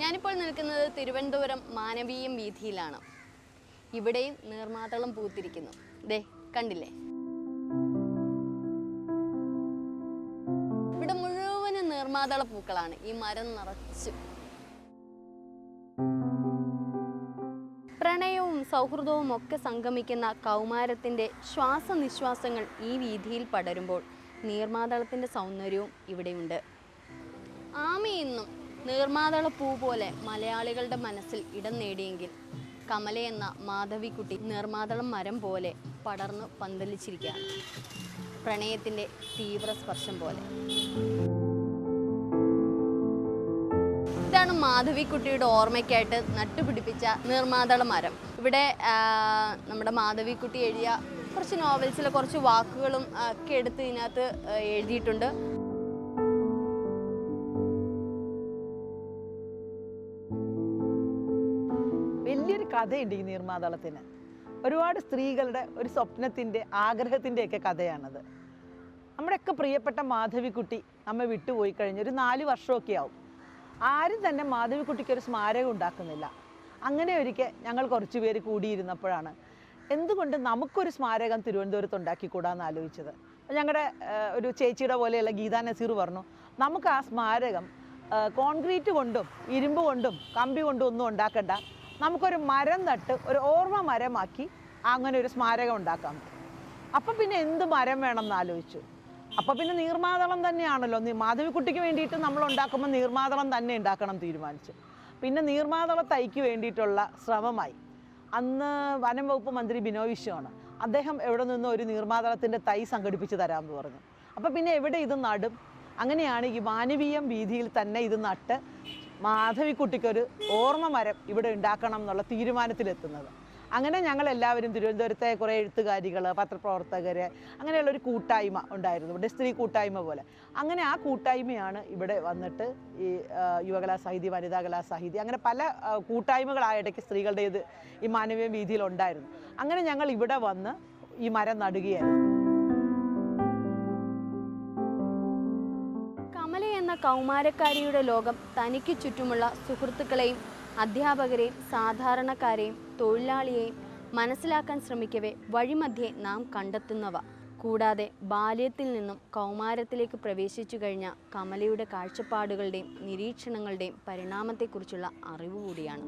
ഞാനിപ്പോൾ നിൽക്കുന്നത് തിരുവനന്തപുരം മാനവീയം വീഥിയിലാണ്. ഇവിടെയും നീർമാതളം പൂത്തിരിക്കുന്നു. ദേ കണ്ടില്ലേ? ഇവിടെ മുഴുവനും നീർമാതള പൂക്കളാണ്. ഈ മരം നിറച്ചു. പ്രണയവും സൗഹൃദവും ഒക്കെ സംഗമിക്കുന്ന കൗമാരത്തിന്റെ ശ്വാസനിശ്വാസങ്ങൾ ഈ വീതിയിൽ പടരുമ്പോൾ നീർമാതളത്തിന്റെ സൗന്ദര്യവും ഇവിടെയുണ്ട്. ആമ ഇന്നും നീർമാതള പൂ പോലെ മലയാളികളുടെ മനസ്സിൽ ഇടം നേടിയെങ്കിൽ കമല എന്ന മാധവിക്കുട്ടി നീർമാതളം മരം പോലെ പടർന്നു പന്തലിച്ചിരിക്കുകയാണ്. പ്രണയത്തിന്റെ തീവ്ര സ്പർശം പോലെ. ഇതാണ് മാധവിക്കുട്ടിയുടെ ഓർമ്മയ്ക്കായിട്ട് നട്ടുപിടിപ്പിച്ച നീർമാതള മരം. ഇവിടെ നമ്മുടെ മാധവിക്കുട്ടി എഴുതിയ കുറച്ച് നോവൽസിലെ കുറച്ച് വാക്കുകളും ഒക്കെ എടുത്ത് ഇതിനകത്ത് എഴുതിയിട്ടുണ്ട്. കഥയുണ്ട് ഈ നീർമാതളത്തിന് ഒരുപാട് സ്ത്രീകളുടെ ഒരു സ്വപ്നത്തിന്റെ ആഗ്രഹത്തിന്റെയൊക്കെ കഥയാണത്. നമ്മുടെയൊക്കെ പ്രിയപ്പെട്ട മാധവിക്കുട്ടി നമ്മെ വിട്ടുപോയി കഴിഞ്ഞ് ഒരു നാല് വർഷമൊക്കെ ആവും. ആരും തന്നെ മാധവിക്കുട്ടിക്ക് ഒരു സ്മാരകം ഉണ്ടാക്കുന്നില്ല. അങ്ങനെ ഒരിക്കൽ ഞങ്ങൾ കുറച്ച് പേര് കൂടിയിരുന്നപ്പോഴാണ് എന്തുകൊണ്ട് നമുക്കൊരു സ്മാരകം തിരുവനന്തപുരത്ത് ഉണ്ടാക്കിക്കൂടാന്ന് ആലോചിച്ചത്? ഞങ്ങളുടെ ഒരു ചേച്ചിയുടെ പോലെയുള്ള ഗീതാ നസീർ പറഞ്ഞു നമുക്ക് ആ സ്മാരകം കോൺക്രീറ്റ് കൊണ്ടും ഇരുമ്പ് കൊണ്ടും കമ്പി കൊണ്ടും ഒന്നും ഉണ്ടാക്കണ്ട. നമുക്കൊരു മരം നട്ട് ഒരു ഓർമ്മ മരമാക്കി അങ്ങനെ ഒരു സ്മാരകം ഉണ്ടാക്കാം. അപ്പം പിന്നെ എന്ത് മരം വേണം എന്ന് ആലോചിച്ചു. അപ്പം പിന്നെ നീർമാതളം തന്നെയാണല്ലോ. മാധവിക്കുട്ടിക്ക് വേണ്ടിയിട്ട് നമ്മൾ ഉണ്ടാക്കുമ്പോൾ നീർമാതളം തന്നെ ഉണ്ടാക്കണം തീരുമാനിച്ചു. പിന്നെ നീർമാതള തൈക്ക് വേണ്ടിയിട്ടുള്ള ശ്രമമായി. അന്ന് വനം വകുപ്പ് മന്ത്രി ബിനോയ് വിശ്വമാണ്. അദ്ദേഹം എവിടെ നിന്നും ഒരു നീർമാതളത്തിന്റെ തൈ സംഘടിപ്പിച്ച് തരാമെന്ന് പറഞ്ഞു. അപ്പോൾ പിന്നെ എവിടെ ഇത് നടും? അങ്ങനെയാണ് ഈ മാനവീയം വീതിയിൽ തന്നെ ഇത് നട്ട് മാധവിക്കുട്ടിക്കൊരു ഓർമ്മ മരം ഇവിടെ ഉണ്ടാക്കണം എന്നുള്ള തീരുമാനത്തിലെത്തുന്നത്. അങ്ങനെ ഞങ്ങൾ എല്ലാവരും തിരുവനന്തപുരത്തെ കുറേ എഴുത്തുകാരികൾ പത്രപ്രവർത്തകർ അങ്ങനെയുള്ള ഒരു കൂട്ടായ്മ ഉണ്ടായിരുന്നു. ഇവിടെ സ്ത്രീ കൂട്ടായ്മ പോലെ. അങ്ങനെ ആ കൂട്ടായ്മയാണ് ഇവിടെ വന്നിട്ട് ഈ യുവകലാ സാഹിതി വനിതാ കലാ സാഹിതി അങ്ങനെ പല കൂട്ടായ്മകളായിടയ്ക്ക് കൂട്ടായ്മകളായ സ്ത്രീകളുടെ ഇത് ഈ മാനവീയ വീതിയിൽ ഉണ്ടായിരുന്നു അങ്ങനെ ഞങ്ങൾ ഇവിടെ വന്ന് ഈ മരം നടുകയായിരുന്നു. കൗമാരക്കാരിയുടെ ലോകം തനിക്ക് ചുറ്റുമുള്ള സുഹൃത്തുക്കളെയും അധ്യാപകരെയും സാധാരണക്കാരെയും തൊഴിലാളിയെയും മനസ്സിലാക്കാൻ ശ്രമിക്കവേ വഴിമധ്യേ നാം കണ്ടെത്തുന്നവ. കൂടാതെ ബാല്യത്തിൽ നിന്നും കൗമാരത്തിലേക്ക് പ്രവേശിച്ചു കഴിഞ്ഞ കമലയുടെ കാഴ്ചപ്പാടുകളുടെയും നിരീക്ഷണങ്ങളുടെയും പരിണാമത്തെക്കുറിച്ചുള്ള അറിവ് കൂടിയാണ്.